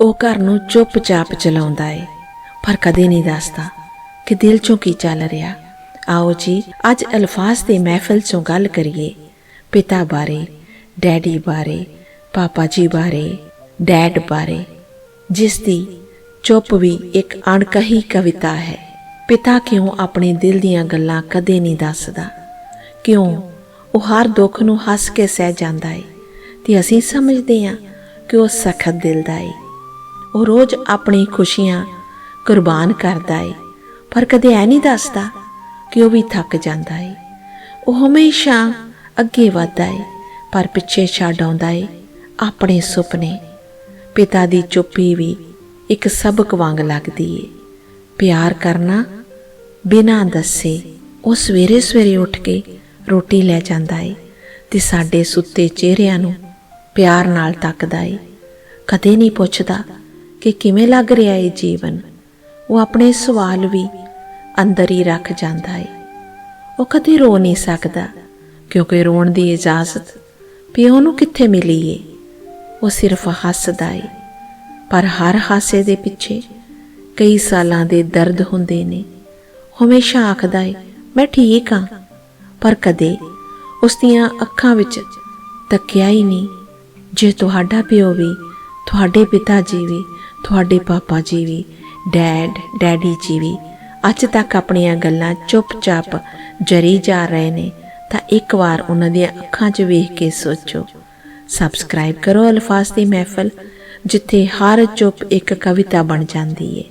ਉਹ ਘਰ ਨੂੰ ਚੁੱਪਚਾਪ ਚਲਾਉਂਦਾ ਏ। ਪਰ ਕਦੇ ਨਹੀਂ ਦੱਸਦਾ ਕਿ ਦਿਲ ਚੋਂ ਕੀ ਚੱਲ ਰਿਹਾ। ਆਓ ਜੀ, ਅੱਜ ਅਲਫਾਜ਼ ਦੀ ਮਹਿਫਲ ਚੋਂ ਗੱਲ ਕਰੀਏ। ਪਿਤਾ ਬਾਰੇ, ਡੈਡੀ ਬਾਰੇ, ਪਾਪਾ ਜੀ ਬਾਰੇ, ਡੈਡ ਬਾਰੇ, ਜਿਸ ਦੀ ਚੁੱਪ ਵੀ ਇੱਕ ਅਣਕਹੀ ਕਵਿਤਾ ਹੈ। ਪਿਤਾ ਕਿਉਂ ਆਪਣੇ ਦਿਲ ਦੀਆਂ ਗੱਲਾਂ ਕਦੇ ਨਹੀਂ ਦੱਸਦਾ? ਕਿਉਂ ਉਹ ਹਰ ਦੁੱਖ ਨੂੰ ਹੱਸ ਕੇ ਸਹਿ ਜਾਂਦਾ ਏ? ਤੇ ਅਸੀਂ ਸਮਝਦੇ ਹਾਂ ਕਿ ਉਹ ਸਖਤ ਦਿਲ ਦਾ ਏ। ਉਹ ਰੋਜ਼ ਆਪਣੀ ਖੁਸ਼ੀਆਂ ਕੁਰਬਾਨ ਕਰਦਾ ਏ, ਪਰ ਕਦੇ ਐ ਨਹੀਂ ਦੱਸਦਾ ਕਿ ਉਹ ਵੀ ਥੱਕ ਜਾਂਦਾ ਏ। ਉਹ ਹਮੇਸ਼ਾ ਅੱਗੇ ਵਧਦਾ ਏ, ਪਰ ਪਿੱਛੇ ਛੱਡ ਆਉਂਦਾ ਏ, ਆਪਣੇ ਸੁਪਨੇ। ਪਿਤਾ ਦੀ ਚੁੱਪੀ ਵੀ ਇੱਕ ਸਬਕ ਵਾਂਗ ਲੱਗਦੀ ਏ। ਪਿਆਰ ਕਰਨਾ ਬਿਨਾਂ ਦੱਸੇ ਉਹ ਸਵੇਰੇ ਸਵੇਰੇ ਉੱਠ ਕੇ ਰੋਟੀ ਲੈ ਜਾਂਦਾ ਏ ਤੇ ਸਾਡੇ ਸੁੱਤੇ ਚਿਹਰਿਆਂ ਨੂੰ ਪਿਆਰ ਨਾਲ ਤੱਕਦਾ ਏ। ਕਦੇ ਨਹੀਂ ਪੁੱਛਦਾ ਕਿ ਕਿਵੇਂ ਲੱਗ ਰਿਹਾ ਏ ਜੀਵਨ, ਉਹ ਆਪਣੇ ਸਵਾਲ ਵੀ ਅੰਦਰ ਹੀ ਰੱਖ ਜਾਂਦਾ ਹੈ ਉਹ ਕਦੇ ਰੋ ਨਹੀਂ ਸਕਦਾ, ਕਿਉਂਕਿ ਰੋਣ ਦੀ ਇਜਾਜ਼ਤ ਪਿਓ ਨੂੰ ਕਿੱਥੇ ਮਿਲੀ ਏ? ਉਹ ਸਿਰਫ ਹੱਸਦਾ ਏ। ਪਰ ਹਰ ਹਾਸੇ ਦੇ ਪਿੱਛੇ ਕਈ ਸਾਲਾਂ ਦੇ ਦਰਦ ਹੁੰਦੇ ਨੇ। ਹਮੇਸ਼ਾ ਆਖਦਾ ਏ, ਮੈਂ ਠੀਕ ਹਾਂ ਪਰ ਕਦੇ ਉਸ ਦੀਆਂ ਅੱਖਾਂ ਵਿੱਚ ਤੱਕਿਆ ਹੀ ਨਹੀਂ, ਜੇ ਤੁਹਾਡਾ ਪਿਓ ਵੀ, ਤੁਹਾਡੇ ਪਿਤਾ ਜੀ ਵੀ ਤੁਹਾਡੇ ਪਾਪਾ ਜੀ ਵੀ, ਡੈਡ, ਡੈਡੀ ਜੀ ਵੀ ਅੱਜ ਤੱਕ ਆਪਣੀਆਂ ਗੱਲਾਂ ਚੁੱਪਚਾਪ ਜਰੀ ਜਾ ਰਹੇ ਨੇ, ਤਾਂ ਇੱਕ ਵਾਰ ਉਹਨਾਂ ਦੀਆਂ ਅੱਖਾਂ 'ਚ ਵੇਖ ਕੇ ਸੋਚੋ। ਸਬਸਕ੍ਰਾਈਬ ਕਰੋ ਅਲਫਾਜ਼ ਦੀ ਮਹਿਫਲ, ਜਿੱਥੇ ਹਰ ਚੁੱਪ ਇੱਕ ਕਵਿਤਾ ਬਣ ਜਾਂਦੀ ਏ।